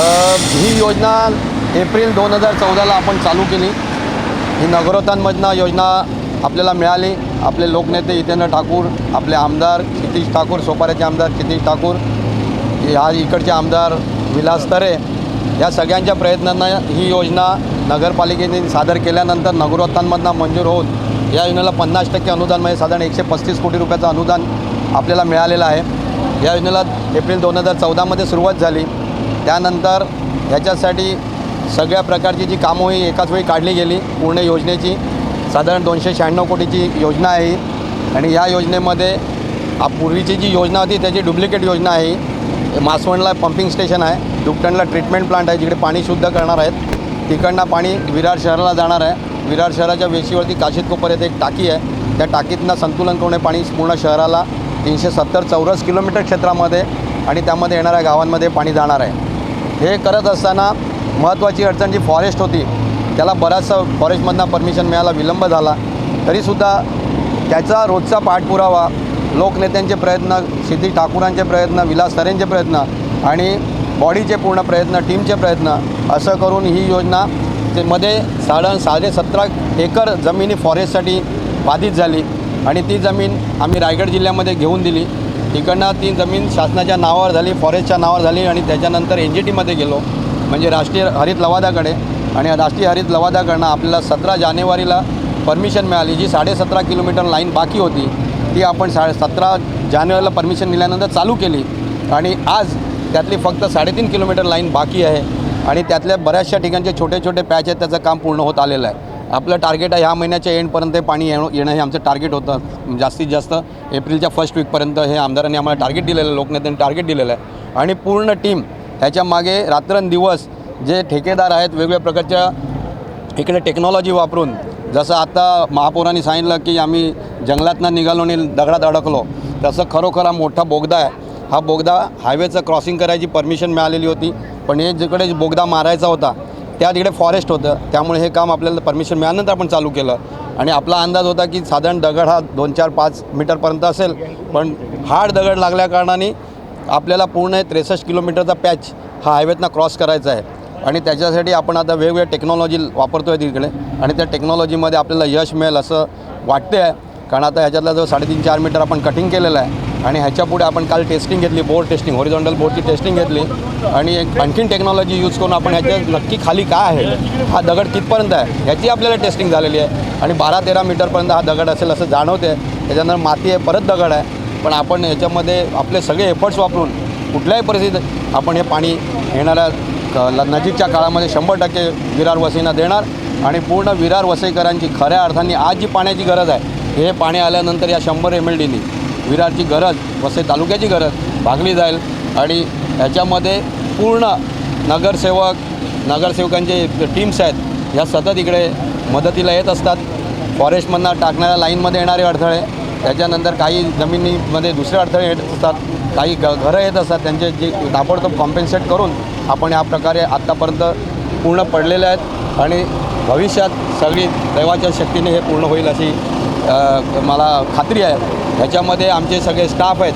ही योजना एप्रिल दोन हजार चौदाला आपण चालू केली. ही नगरोत्थानमधनं योजना आपल्याला मिळाली. आपले लोकनेते हितेंद्र ठाकूर आपले आमदार क्षितिश ठाकूर सोपाऱ्याचे आमदार क्षितिश ठाकूर या इकडचे आमदार विलास तरे या सगळ्यांच्या प्रयत्नांना ही योजना नगरपालिकेने सादर केल्यानंतर नगरोत्थानमधनं मंजूर होऊन या योजनेला पन्नास टक्के अनुदान म्हणजे साधारण एकशे पस्तीस कोटी रुपयाचं अनुदान आपल्याला मिळालेलं आहे. या योजनेला एप्रिल दोन हजार चौदामध्ये सुरुवात झाली. त्यानंतर ह्याच्यासाठी सगळ्या प्रकारची जी कामं ही एकाच वेळी काढली गेली पूर्ण योजनेची. साधारण दोनशे शहाण्णव कोटीची योजना आहे. आणि या योजनेमध्ये पूर्वीची जी योजना होती त्याची डुप्लिकेट योजना आहे. मासवणला पंपिंग स्टेशन आहे. दुपटणला ट्रीटमेंट प्लांट आहे जिकडे पाणी शुद्ध करणार आहेत. तिकडनं पाणी विरार शहराला जाणार आहे. विरार शहराच्या वेशीवरती काशीद कोपर येथे एक टाकी आहे. त्या टाकीतनं संतुलन करून पाणी पूर्ण शहराला तीनशे सत्तर चौरस किलोमीटर क्षेत्रामध्ये आणि त्यामध्ये येणाऱ्या गावांमध्ये पाणी जाणार आहे. हे करत असताना महत्त्वाची अडचण जी फॉरेस्ट होती त्याला बराचसा फॉरेस्टमधनं परमिशन मिळायला विलंब झाला. तरीसुद्धा त्याचा रोजचा पाठपुरावा लोकनेत्यांचे प्रयत्न सिद्धी ठाकूरांचे प्रयत्न विलास सरेंचे प्रयत्न आणि बॉडीचे पूर्ण प्रयत्न टीमचे प्रयत्न असं करून ही योजना ते मध्ये साधारण साडे सतरा एकर जमिनी फॉरेस्टसाठी बाधित झाली. आणि ती जमीन आम्ही रायगड जिल्ह्यामध्ये घेऊन दिली. तिकडनं ती जमीन शासनाच्या नावावर झाली फॉरेस्टच्या नावावर झाली आणि त्याच्यानंतर एन जी टीमध्ये गेलो. म्हणजे राष्ट्रीय हरित लवादाकडे. आणि राष्ट्रीय हरित लवादाकडनं आपल्याला सतरा जानेवारीला परमिशन मिळाली जी साडेसतरा किलोमीटर लाईन बाकी होती. ती आपण साडे सतरा जानेवारीला परमिशन दिल्यानंतर चालू केली. आणि आज त्यातली फक्त साडेतीन किलोमीटर लाईन बाकी आहे. आणि त्यातल्या बऱ्याचशा ठिकाणचे छोटे छोटे पॅच आहेत त्याचं काम पूर्ण होत आलेलं आहे. आपलं टार्गेट आहे ह्या महिन्याच्या एंडपर्यंत हे पाणी येणं येणं हे आमचं टार्गेट होतं. जास्तीत जास्त एप्रिलच्या फर्स्ट वीकपर्यंत हे आमदारांनी आम्हाला टार्गेट दिलेलं आहे लोकनेत्यांनी टार्गेट दिलेलं आहे. आणि पूर्ण टीम ह्याच्या मागे रात्रंदिवस जे ठेकेदार आहेत वेगवेगळ्या प्रकारच्या इकडे टेक्नॉलॉजी वापरून जसं आता महापौरांनी सांगितलं की आम्ही जंगलातनं निघालो आणि दगडात अडकलो तसं खरोखर हा मोठा बोगदा आहे. हा बोगदा हायवेचं क्रॉसिंग करायची परमिशन मिळालेली होती. पण हे जिकडे बोगदा मारायचा होता त्या तिकडे फॉरेस्ट होतं. त्यामुळे हे काम आपल्याला परमिशन मिळाल्यानंतर आपण चालू केलं. आणि आपला अंदाज होता की साधारण दगड हा दोन चार पाच मीटरपर्यंत असेल. पण हार्ड दगड लागल्या कारणाने आपल्याला पूर्ण त्रेसष्ट किलोमीटरचा पॅच हा हायवेतनं क्रॉस करायचा आहे. आणि त्याच्यासाठी आपण आता वेगवेगळ्या टेक्नॉलॉजी वापरतो आहे तिकडे. आणि त्या टेक्नॉलॉजीमध्ये आपल्याला यश मिळेल असं वाटते आहे कारण आता ह्याच्यातला जो साडेतीन चार मीटर आपण कटिंग केलेलं आहे आणि ह्याच्यापुढे आपण काल टेस्टिंग घेतली बोर्ड टेस्टिंग हॉरिझॉन्टल बोर्डची टेस्टिंग घेतली आणि एक आणखीन टेक्नॉलॉजी यूज करून आपण ह्याच्यात नक्की खाली काय आहे हा दगड कितपर्यंत आहे ह्याची आपल्याला टेस्टिंग झालेली आहे. आणि बारा तेरा मीटरपर्यंत हा दगड असेल असं जाणवते त्याच्यानंतर माती आहे परत दगड आहे. पण आपण ह्याच्यामध्ये आपले सगळे एफर्ट्स वापरून कुठल्याही परिस्थितीत आपण हे पाणी येणाऱ्या ल- नजीकच्या काळामध्ये शंभर टक्के विरार वसईंना देणार. आणि पूर्ण विरार वसईकरांची खऱ्या अर्थाने आज जी पाण्याची गरज आहे हे पाणी आल्यानंतर या शंभर एम एल डीनी विरारची गरज वसई तालुक्याची गरज भागली जाईल आणि ह्याच्यामध्ये पूर्ण नगरसेवक नगरसेवकांचे टीम्स आहेत ह्या सतत इकडे मदतीला येत असतात. फॉरेस्टमधनं टाकणाऱ्या लाईनमध्ये येणारे अडथळे त्याच्यानंतर काही जमिनीमध्ये दुसरे अडथळे येत असतात काही ग घरं येत असतात त्यांचे जे ताबडतोब कॉम्पेन्सेट करून आपण या प्रकारे आत्तापर्यंत पूर्ण पडलेले आहेत. आणि भविष्यात सगळी दैवाच्या शक्तीने हे पूर्ण होईल अशी मला खात्री आहे. ह्याच्यामध्ये आमचे सगळे स्टाफ आहेत.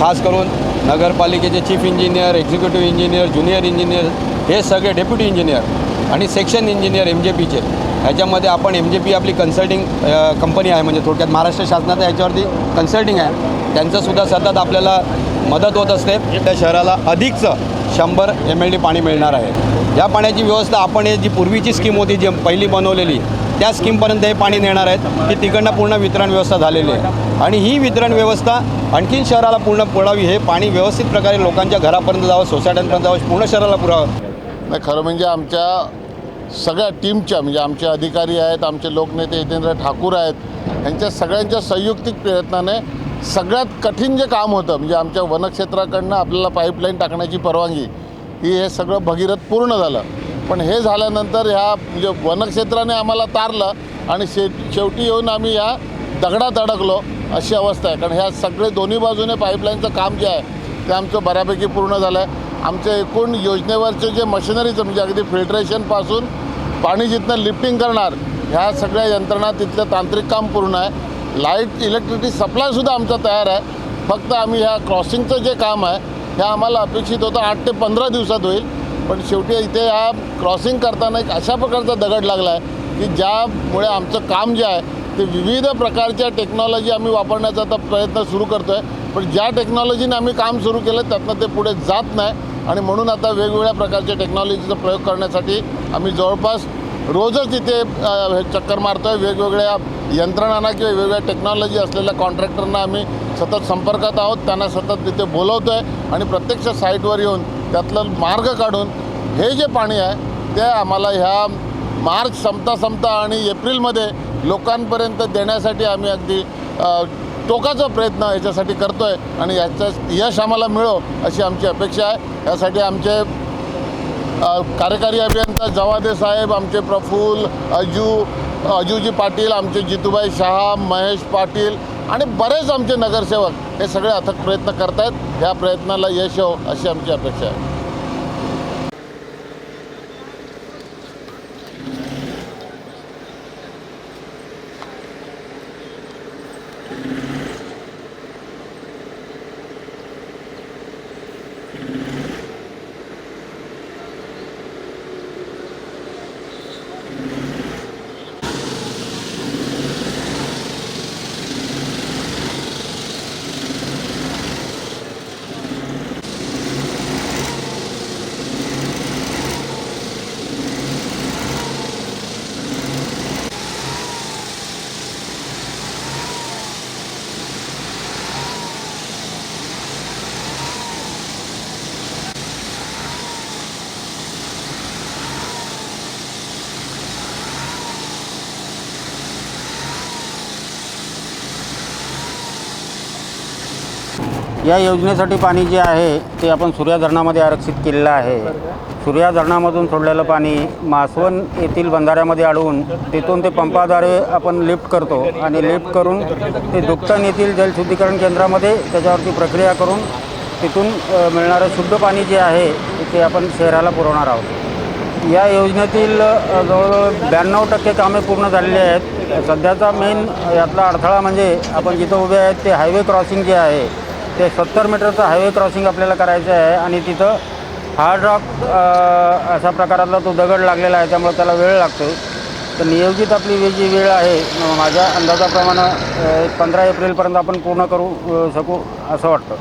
खास करून नगरपालिकेचे chief engineer executive engineer junior engineer हे सगळे डेप्युटी इंजिनियर आणि सेक्शन इंजिनियर एम जे पीचे ह्याच्यामध्ये आपण एम जे पी आपली कन्सल्टिंग कंपनी आहे. म्हणजे थोडक्यात महाराष्ट्र शासनाचं ह्याच्यावरती कन्सल्टिंग आहे. त्यांचंसुद्धा सतत आपल्याला मदत होत असते. त्या शहराला अधिकचं शंभर एम एल डी पाणी मिळणार आहे. या पाण्याची व्यवस्था आपण जी पूर्वीची स्कीम होती जी पहिली बनवलेली त्या स्कीमपर्यंत हे पाणी नेणार आहेत. की तिकडनं पूर्ण वितरण व्यवस्था झालेली आहे. आणि ही वितरण व्यवस्था आणखीन शहराला पूर्ण पुरावी हे पाणी व्यवस्थित प्रकारे लोकांच्या घरापर्यंत जावं सोसायट्यांपर्यंत जावं पूर्ण शहराला पुरावं नाही खरं म्हणजे आमच्या सगळ्या टीमच्या म्हणजे आमचे अधिकारी आहेत आमचे लोकनेते जितेंद्र ठाकूर आहेत यांच्या सगळ्यांच्या संयुक्तिक प्रयत्नाने सगळ्यात कठीण जे काम होतं म्हणजे आमच्या वनक्षेत्राकडनं आपल्याला पाईपलाईन टाकण्याची परवानगी ही हे सगळं भगीरथ पूर्ण झालं. पण हे झाल्यानंतर ह्या म्हणजे वनक्षेत्राने आम्हाला तारलं आणि शे शेवटी येऊन आम्ही या दगडात अडकलो अशी अवस्था आहे. कारण ह्या सगळे दोन्ही बाजूने पाईपलाईनचं काम जे आहे ते आमचं बऱ्यापैकी पूर्ण झालं आहे आमच्या एकूण योजनेवरचे जे मशिनरीचं म्हणजे अगदी फिल्ट्रेशनपासून पाणी जिथनं लिफ्टिंग करणार ह्या सगळ्या यंत्रणा तिथलं तांत्रिक काम पूर्ण आहे. लाइट इलेक्ट्रिसिटी सप्लायसुद्धा आमचा तयार आहे. फक्त आम्ही ह्या क्रॉसिंगचं जे काम आहे हे आम्हाला अपेक्षित होतं आठ ते पंधरा दिवसात होईल. पण शेवटी इथे हा क्रॉसिंग करताना एक अशा प्रकारचा दगड लागला आहे की ज्यामुळे आमचं काम जे आहे ते विविध प्रकारच्या टेक्नॉलॉजी आम्ही वापरण्याचा आता प्रयत्न सुरू करतो आहे पण ज्या टेक्नॉलॉजीने आम्ही काम सुरू केलं त्यातनं ते पुढे जात नाही. आणि म्हणून आता वेगवेगळ्या प्रकारच्या टेक्नॉलॉजीचा प्रयोग करण्यासाठी आम्ही जवळपास रोजच तिथे हे चक्कर मारतो आहे वेगवेगळ्या यंत्रणांना किंवा वेगवेगळ्या टेक्नॉलॉजी असलेल्या कॉन्ट्रॅक्टरना आम्ही सतत संपर्कात आहोत. त्यांना सतत तिथे बोलवतो आहे आणि प्रत्यक्ष साईटवर येऊन त्यातलं मार्ग काढून हे जे पाणी आहे ते आम्हाला ह्या मार्च संपता संपता आणि एप्रिलमध्ये लोकांपर्यंत देण्यासाठी आम्ही अगदी टोकाचा प्रयत्न याच्यासाठी करतो आहे आणि याचं यश आम्हाला मिळो अशी आमची अपेक्षा आहे. यासाठी आमचे कार्यकारी अभियंता जवादे साहेब आमचे प्रफुल अजू अजूजी पाटील आमचे जितूबाई शहा महेश पाटील आणि बरेच आमचे नगरसेवक हे सगळे अथक प्रयत्न करत आहेत या प्रयत्नाला यश हो अशी आमची अपेक्षा आहे. या योजनेसाठी पाणी जे आहे ते आपण सूर्या धरणामध्ये आरक्षित केलेलं आहे. सूर्या धरणामधून सोडलेलं पाणी मासवण येथील बंधाऱ्यामध्ये अडवून तिथून ते पंपाद्वारे आपण लिफ्ट करतो आणि लिफ्ट करून ते दुपटण येथील जलशुद्धीकरण केंद्रामध्ये त्याच्यावरती प्रक्रिया करून तिथून मिळणारं शुद्ध पाणी जे आहे ते आपण शहराला पुरवणार आहोत. या योजनेतील जवळजवळ ब्याण्णव टक्के कामे पूर्ण झालेली आहेत. सध्याचा मेन यातला अडथळा म्हणजे आपण जिथं उभे आहेत ते हायवे क्रॉसिंग जे आहे ते सत्तर मीटरचं हायवे क्रॉसिंग आपल्याला करायचं आहे आणि तिथं हार्ड रॉक अशा प्रकारातला तो दगड लागलेला आहे त्यामुळे त्याला वेळ लागतो तर नियोजित आपली वे जी वेळ आहे माझ्या अंदाजाप्रमाणे पंधरा एप्रिलपर्यंत आपण पूर्ण करू शकू असं वाटतं.